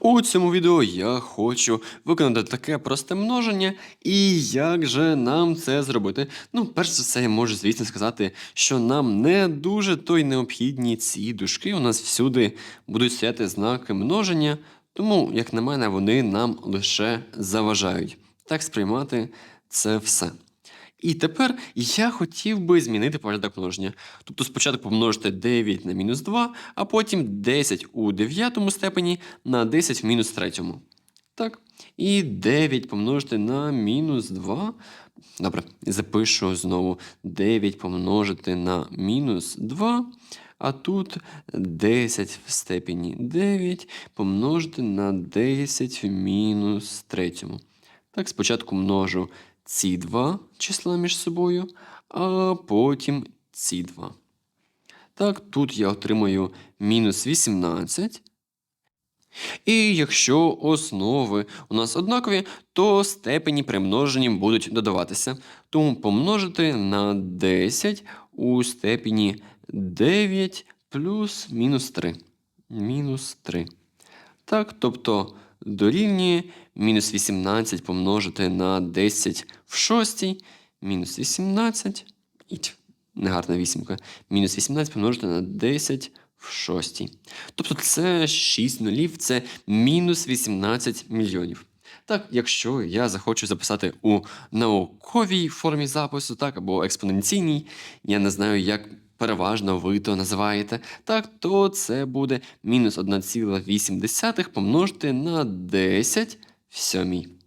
У цьому відео я хочу виконати таке просте множення, і як же нам це зробити? Ну, перш за все, я можу, звісно, сказати, що нам не дуже то й необхідні ці дужки. У нас всюди будуть стояти знаки множення, тому, як на мене, вони нам лише заважають. Так сприймати це все. І тепер я хотів би змінити порядок множення. Тобто спочатку помножити 9 на мінус 2, а потім 10 у дев'ятому степені на 10 в мінус третьому. Так. І 9 помножити на мінус 2. Добре, запишу знову 9 помножити на мінус 2. А тут 10 в степені 9 помножити на 10 в мінус третьому. Так, спочатку множу ці два числа між собою, а потім ці два. Так, тут я отримаю мінус 18. І якщо основи у нас однакові, то степені при множенні будуть додаватися. Тому помножити на 10 у степені 9 плюс мінус 3. Мінус 3. Так, тобто дорівнює мінус 18 помножити на 10 в шостій, мінус 18, і ть, негарна вісімка, мінус 18 помножити на 10 в шостій. Тобто це 6 нулів, це мінус 18 мільйонів. Так, якщо я захочу записати у науковій формі запису, так, або експоненційній, я не знаю, як переважно ви то називаєте, так, то це буде мінус 1,8 помножити на 10 в сьомій.